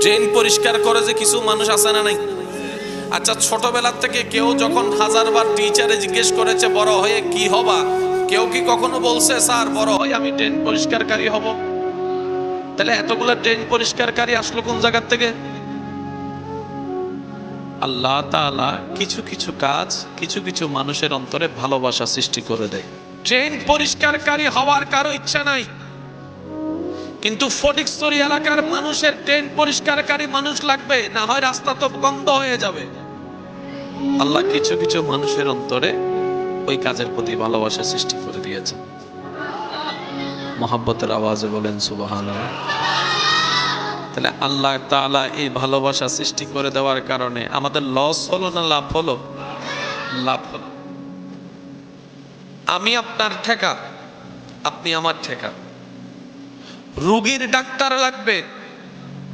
Drain পরিষ্কার করে যে কিছু মানুষ আছে না নাই? আচ্ছা ছোটবেলার থেকে কেউ যখন হাজারবার টিচারে জিজ্ঞেস করেছে, বড় হয়ে কি হবা? কেউ কি কখনো বলছে, স্যার, বড় হয়ে আমি ড্রেন পরিষ্কারকারী হব? তাহলে এতগুলো ড্রেন পরিষ্কারকারী আসলো কোন জায়গার থেকে? আল্লাহ তাআলা কিছু কিছু কাজ, কিছু কিছু মানুষের অন্তরে ভালোবাসা সৃষ্টি করে দেয়। ট্রেন পরিষ্কারকারী হওয়ার কারও ইচ্ছা নাই। কিন্তু ফটিকস্তরি এলাকার মানুষের ট্রেন পরিষ্কারকারী মানুষ লাগবে, না হয় রাস্তা তো বন্ধ হয়ে যাবে। আল্লাহ কিছু কিছু মানুষের অন্তরে ওই কাজের প্রতি ভালোবাসা সৃষ্টি করে দিয়েছে। মহাব্বতের আওয়াজে বলেন সুবাহান তাহলে আল্লাহ তাআলা এই ভালোবাসা সৃষ্টি করে দেওয়ার কারণে আমাদের লস হলো না লাভ হলো? লাভ হলো। আমি আপনার ঠেকা, আপনি আমার ঠেকা। রুগীর ডাক্তার লাগবে।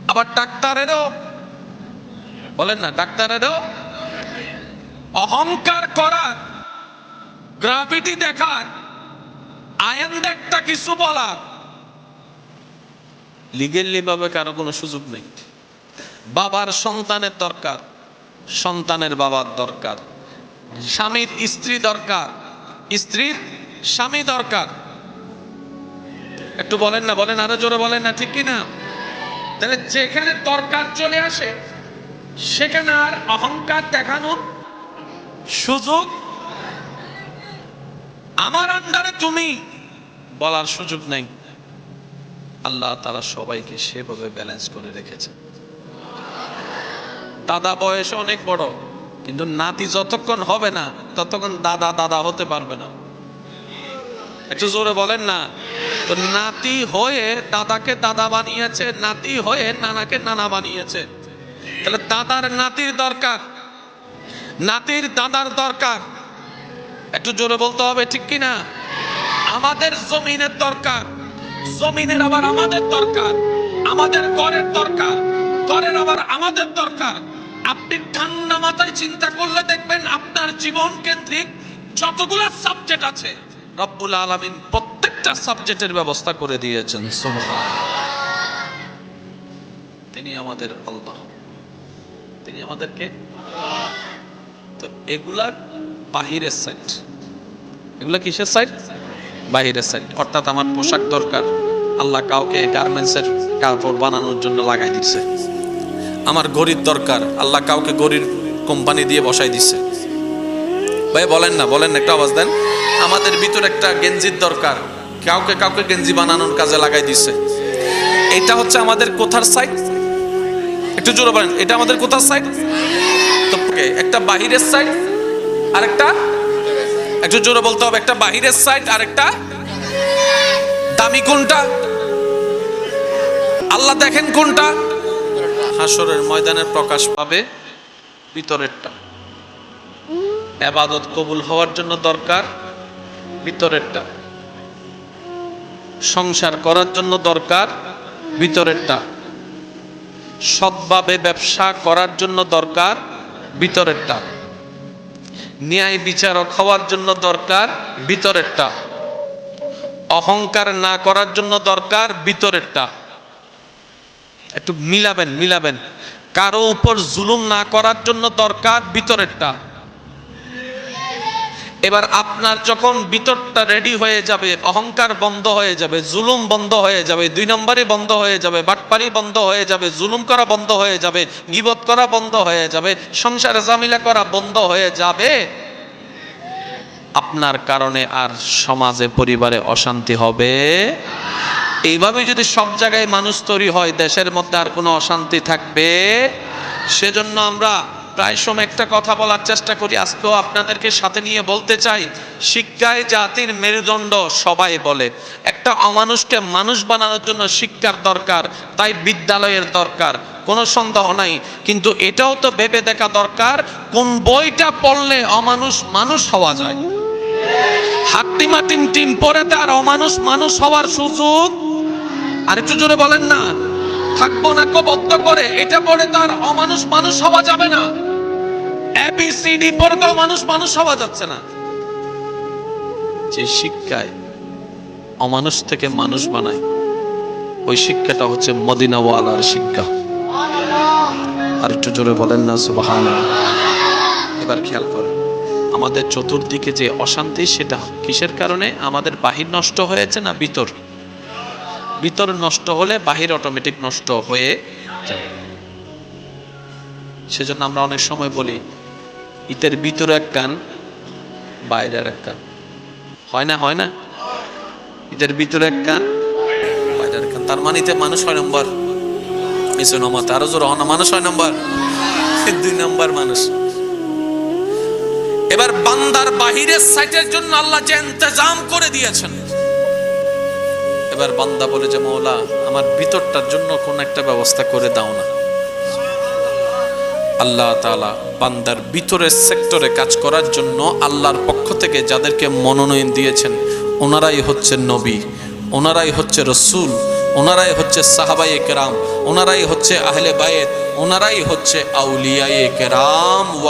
আবার ডাক্তারেরও, বলেন না, ডাক্তারেরও অহংকার করার গ্রাফিটি দেখার, আয়ন একটা কিছু বলার। লিগেলি ভাবে কারও কোনো সুযোগ নেই। বাবার সন্তানের দরকার, সন্তানের বাবার দরকার। স্বামীর স্ত্রী দরকার, স্ত্রীর স্বামী দরকার। একটু বলেন না, বলেন, আরও জোরে বলেন না, ঠিক কি না তাহলে যেখানে দরকার চলে আসে, সেখানে আর অহংকার দেখানোর সুযোগ? আমার আন্ডারে তুমি বলার সুযোগ নেই। আল্লাহ তারা সবাইকে সেভাবে ব্যালেন্স করে রেখেছে। দাদা বয়স অনেক বড়, কিন্তু নাতি যতক্ষণ হবে না, ততক্ষণ দাদা দাদা হতে পারবে না। একটু জোরে বলেন না। তো নাতি হয়ে দাদাকে দাদা বানিয়েছে, নাতি হয়ে নানাকে নানা বানিয়েছে। তাহলে দাদার নাতির দরকার, নাতির দাদার দরকার। একটু জোরে বলতে হবে, ঠিক কি না? আমাদের জমিনের দরকার, জমিনের আবার আমাদের দরকার, আমাদের ঘরের দরকার, ঘরের আবার আমাদের দরকার। আপনি ঠান্ডা মাথায় চিন্তা করলে দেখবেন আপনার জীবন কেন্দ্রিক যতগুলো সাবজেক্ট আছে, রব্বুল আলামিন প্রত্যেকটা সাবজেক্টের ব্যবস্থা করে দিয়েছেন তিনি আমাদের আল্লাহ। তিনি আমাদেরকে তো এগুলা বাহিরের সাইড এগুলা কিসের সাইড বাহিরের সাইড অর্থাৎ আমার পোশাক দরকার। আল্লাহ কাউকে গার্মেন্টসের কাপড় বানানোর জন্য লাগাই দিচ্ছে আমার গড়ির দরকার। আল্লাহ কাউকে গরির কোম্পানি দিয়ে বসাই দিচ্ছে ভাই, বলেন না, বলেন একটা আওয়াজ দেন। আমাদের ভিতর একটা গেঞ্জির দরকার। কাউকে কাউকে গেঞ্জি বানানোর কাজে লাগাই দিচ্ছে এটা হচ্ছে আমাদের কোথার সাইড একটু জোরে বলেন, এটা আমাদের কোথার সাইড তো একটা বাহিরের সাইড আর একটা একটু জোরে বলতে হবে, একটা বাহিরের সাইড আর একটা দামি কোনটা? আল্লাহ দেখেন কোনটা? হাসরের ময়দানের প্রকাশ পাবে ভিতরেরটা। এবাদত কবুল হওয়ার জন্য দরকার ভিতরেরটা। সংসার করার জন্য দরকার ভিতরেরটা। সৎভাবে ব্যবসা করার জন্য দরকার ভিতরেরটা। ন্যায় বিচারক হওয়ার জন্য দরকার ভিতরেরটা। অহংকার না করার জন্য দরকার ভিতরেরটা। একটু মিলাবেন মিলাবেন। কারও উপর জুলুম না করার জন্য দরকার ভিতরেরটা। এবার আপনার যখন ভিতরটা রেডি হয়ে যাবে, অহংকার বন্ধ হয়ে যাবে, জুলুম বন্ধ হয়ে যাবে, দুই নম্বরে বন্ধ হয়ে যাবে, বাটপারি বন্ধ হয়ে যাবে, জুলুম করা বন্ধ হয়ে যাবে, গিবত করা বন্ধ হয়ে যাবে, সংসারে জামিলা করা বন্ধ হয়ে যাবে, আপনার কারণে আর সমাজে, পরিবারে অশান্তি হবে। এইভাবে যদি সব জায়গায় মানুষ তৈরি হয়, দেশের মধ্যে আর কোনো অশান্তি থাকবে। সেজন্য আমরা প্রায় সময় একটা কথা বলার চেষ্টা করি। আজকেও আপনাদেরকে সাথে নিয়ে বলতে চাই, শিক্ষায় জাতির মেরুদণ্ড সবাই বলে। একটা অমানুষকে মানুষ বানানোর জন্য শিক্ষার দরকার, তাই বিদ্যালয়ের দরকার। কোনো সন্দেহ নাই। কিন্তু এটাও তো ভেবে দেখা দরকার, কোন বইটা পড়লে অমানুষ মানুষ হওয়া যায়। হাট্টিমা টিম টিম পরে তার অমানুষ মানুষ হওয়ার সুযোগ। আর একটু জোরে বলেন না। থাকব না বদ্ধ করে, এটা পরে তার অমানুষ মানুষ হওয়া যাবে না। এবিসিডি পরে তো মানুষ মানুষ হওয়া যাচ্ছে না। যে শিক্ষায় অমানুষ থেকে মানুষ বানায়, ওই শিক্ষাটা হচ্ছে মদিনাওয়ালার শিক্ষা। আর একটু জোরে বলেন না সুবাহান এবার খেয়াল করেন, আমাদের চতুর্দিকে যে অশান্তি, সেটা কিসের কারণে? আমাদের বাহির নষ্ট হয়েছে না ভিতর? ভিতর নষ্ট হলে বাহির অটোমেটিক নষ্ট হয়ে যাবে সেজন্য আমরা অনেক সময় বলি ইতের ভিতরে এক কান, বাইরের এক কান। হয় না হয় না? ইতের ভিতরে এক কান, বাইরের কান। তার মানে মানুষ হয় নম্বর। কিছু নমত। আরও জোর হন মানুষ হয় নম্বর? দুই নম্বর মানুষ। এবার বান্দার বাহিরের সাইটের জন্য আল্লাহ যে ইন্তজাম করে দিয়েছেন। এবার বান্দা বলে যে মৌলা আমার ভিতরটার জন্য কোন একটা ব্যবস্থা করে দাও না। আল্লাহ তাআলা বান্দার ভিতরের সেক্টরে কাজ করার জন্য আল্লাহর পক্ষ থেকে যাদেরকে মনোনয়ন দিয়েছেন, ওনারাই হচ্ছে নবী, ওনারাই হচ্ছে রসুল, ওনারাই হচ্ছে সাহাবাই কেরাম, ওনারাই হচ্ছে আহলে বায়েত ওনারাই হচ্ছে আউলিয়ায়ে কেরাম।